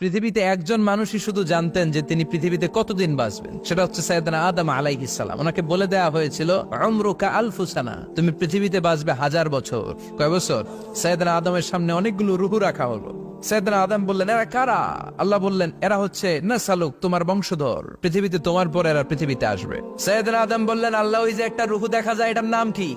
পৃথিবীতে একজন মানুষই শুধু জানতেন যে তিনি পৃথিবীতে কতদিন বাঁচবেন। সেটা হচ্ছে সাইয়েদনা আদম আলাইহিস সালাম। ওনাকে বলে দেওয়া হয়েছিল অমরুকা আলফুসানা তুমি পৃথিবীতে বাঁচবে হাজার বছর। কয় বছর? সাইয়েদনা আদমের সামনে অনেকগুলো রুহু রাখা হলো। সাইয়েদনা আদম বললেন, এরা কারা? আল্লাহ বললেন, এরা হচ্ছে না সালুক তোমার বংশধর। পৃথিবীতে তোমার পর এরা পৃথিবীতে আসবে। সাইয়েদনা আদম বললেন, আল্লাহ, ওই যে একটা রুহু দেখা যায়, এটার নাম কি?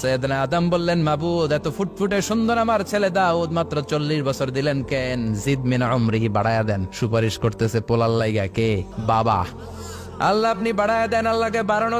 সৈয়দনা আদম বললেন, মাবুদ, এত ফুটফুটে সুন্দর আমার ছেলে দাউদ, মাত্র চল্লিশ বছর দিলেন কেন? জিদ মিনা অমরিহি বাড়ায়া দেন। সুপারিশ করতেছে পোলার লাইগা কে? বাবা। আল্লাহ আপনি বাড়ায়া দেন, আল্লাহকে বাড়ানো